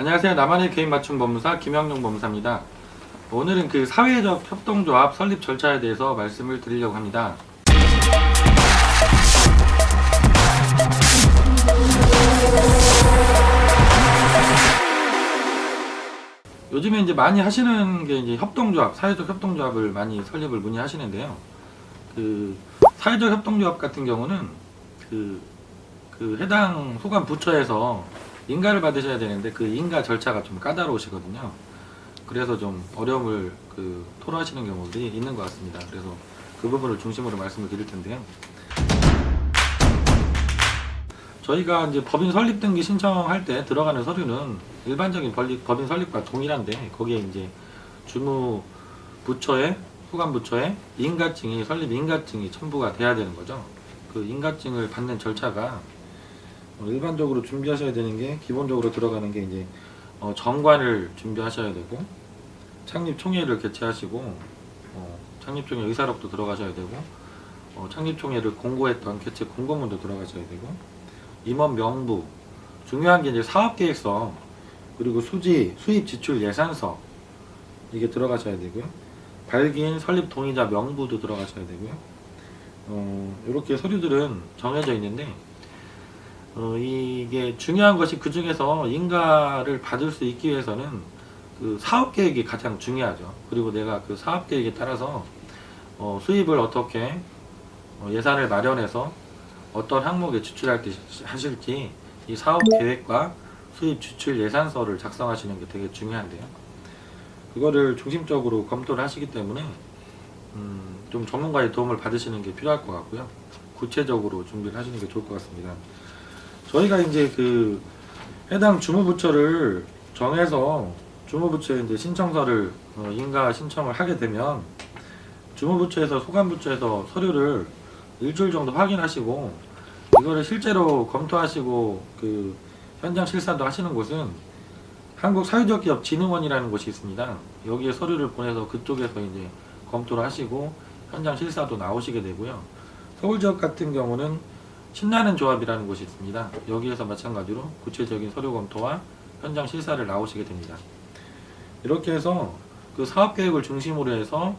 안녕하세요. 나만의 개인 맞춤 법무사 김영용 법무사입니다. 오늘은 그 사회적 협동조합 설립 절차에 대해서 말씀을 드리려고 합니다. 요즘에 이제 많이 하시는 게 이제 협동조합, 사회적 협동조합을 많이 설립을 문의하시는데요. 그 사회적 협동조합 같은 경우는 그, 그 해당 소관 부처에서 인가를 받으셔야 되는데 그 인가 절차가 좀 까다로우시거든요. 그래서 좀 어려움을 그 토로하시는 경우들이 있는 것 같습니다. 그래서 그 부분을 중심으로 말씀을 드릴 텐데요. 저희가 이제 법인 설립 등기 신청할 때 들어가는 서류는 일반적인 법인, 설립과 동일한데 거기에 이제 주무 부처의 후관 부처의 인가증이 설립 인가증이 첨부가 돼야 되는 거죠. 그 인가증을 받는 절차가 어, 일반적으로 준비하셔야 되는 게 기본적으로 들어가는 게 이제 어, 정관을 준비하셔야 되고 창립 총회를 개최하시고 어, 창립 총회 의사록도 들어가셔야 되고 어, 창립 총회를 공고했던 개최 공고문도 들어가셔야 되고 임원 명부. 중요한 게 이제 사업 계획서 그리고 수지 수입 지출 예산서 이게 들어가셔야 되고요. 발기인 설립 동의자 명부도 들어가셔야 되고요. 어, 이렇게 서류들은 정해져 있는데 어, 이게 중요한 것이 그 중에서 인가를 받을 수 있기 위해서는 그 사업 계획이 가장 중요하죠. 그리고 내가 그 사업 계획에 따라서 어, 수입을 어떻게 어, 예산을 마련해서 어떤 항목에 지출할 때 하실지 이 사업 계획과 수입 지출 예산서를 작성하시는 게 되게 중요한데요. 그거를 중심적으로 검토를 하시기 때문에 음, 좀 전문가의 도움을 받으시는 게 필요할 것 같고요. 구체적으로 준비를 하시는 게 좋을 것 같습니다. 저희가 이제 그 해당 주무부처를 정해서 주무부처에 이제 신청서를 어, 인가 신청을 하게 되면 주무부처에서 소관부처에서 서류를 일주일 정도 확인하시고 이거를 실제로 검토하시고 그 현장 실사도 하시는 곳은 한국 사회적 기업 진흥원이라는 곳이 있습니다. 여기에 서류를 보내서 그쪽에서 이제 검토를 하시고 현장 실사도 나오시게 되고요. 서울 지역 같은 경우는 신나는 조합이라는 곳이 있습니다. 여기에서 마찬가지로 구체적인 서류 검토와 현장 실사를 나오시게 됩니다. 이렇게 해서 그 사업 계획을 중심으로 해서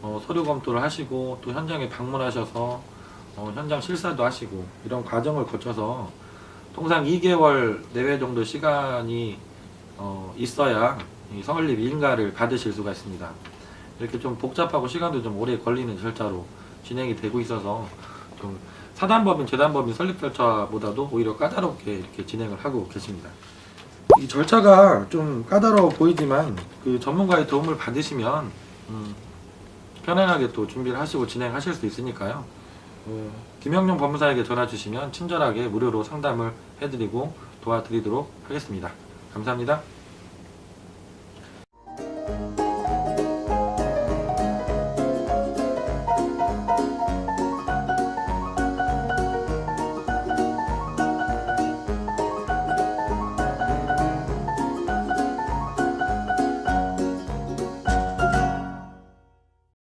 어, 서류 검토를 하시고 또 현장에 방문하셔서 어, 현장 실사도 하시고 이런 과정을 거쳐서 통상 2개월 내외 정도 시간이 어, 있어야 이 설립 인가를 받으실 수가 있습니다. 이렇게 좀 복잡하고 시간도 좀 오래 걸리는 절차로 진행이 되고 있어서 좀 사단법인, 재단법인 설립 절차보다도 오히려 까다롭게 이렇게 진행을 하고 계십니다. 이 절차가 좀 까다로워 보이지만 그 전문가의 도움을 받으시면 음, 편안하게 또 준비를 하시고 진행하실 수 있으니까요. 어, 김영룡 법무사에게 전화 주시면 친절하게 무료로 상담을 해드리고 도와드리도록 하겠습니다. 감사합니다.